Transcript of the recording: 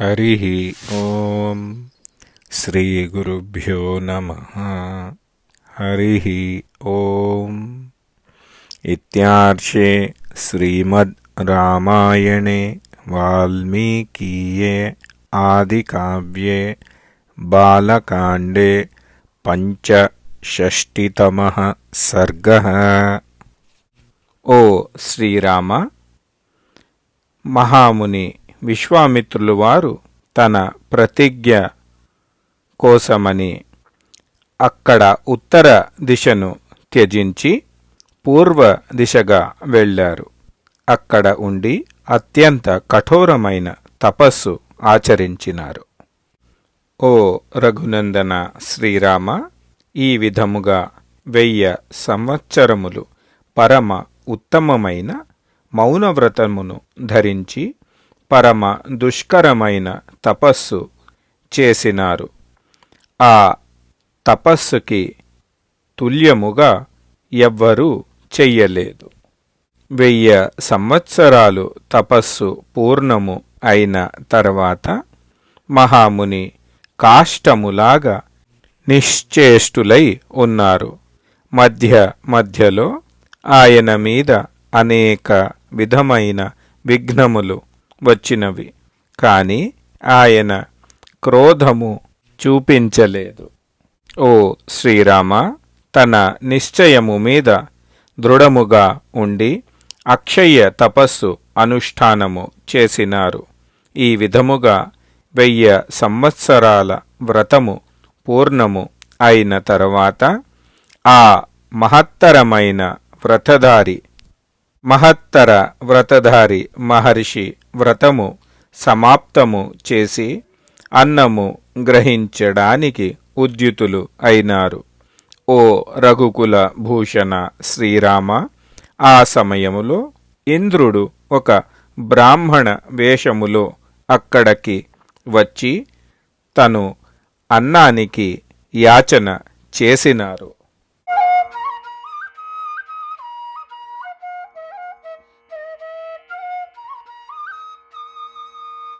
हरिः ॐ श्रीगुरुभ्यो नमः। हरिः ॐ इत्यार्षे श्रीमद् रामायणे वाल्मीकीये आदिकाव्ये बालकाण्डे पञ्चषष्टितमः सर्गः। ओ श्रीराम, महामुनि విశ్వామిత్రులు వారు తన ప్రతిజ్ఞ కోసమని అక్కడ ఉత్తర దిశను త్యజించి పూర్వ దిశగా వెళ్ళారు. అక్కడ ఉండి అత్యంత కఠోరమైన తపస్సు ఆచరించినారు. ఓ రఘునందన శ్రీరామ ఈ విధముగా వెయ్య సంవత్సరములు పరమ ఉత్తమమైన మౌనవ్రతమును ధరించి పరమ దుష్కరమైన తపస్సు చేసినారు. ఆ తపస్సుకి తుల్యముగా ఎవ్వరూ చెయ్యలేదు. వెయ్య సంవత్సరాలు తపస్సు పూర్ణము అయిన తర్వాత మహాముని కాష్టములాగా నిశ్చేష్టులై ఉన్నారు. మధ్య మధ్యలో ఆయన మీద అనేక విధమైన విఘ్నములు వచ్చినవి. కానీ ఆయన క్రోధము చూపించలేదు. ఓ శ్రీరామ తన నిశ్చయము మీద దృఢముగా ఉండి అక్షయ తపస్సు అనుష్ఠానము చేసినారు. ఈ విధముగా వెయ్య సంవత్సరాల వ్రతము పూర్ణము అయిన తరువాత ఆ మహత్తరమైన వ్రతధారి మహత్తర వ్రతధారి మహర్షి వ్రతము సమాప్తము చేసి అన్నము గ్రహించడానికి ఉద్యుతులు అయినారు. ఓ రఘుకుల భూషణ శ్రీరామ ఆ సమయములో ఇంద్రుడు ఒక బ్రాహ్మణ వేషములో అక్కడికి వచ్చి తను అన్నానికి యాచన చేసినారు.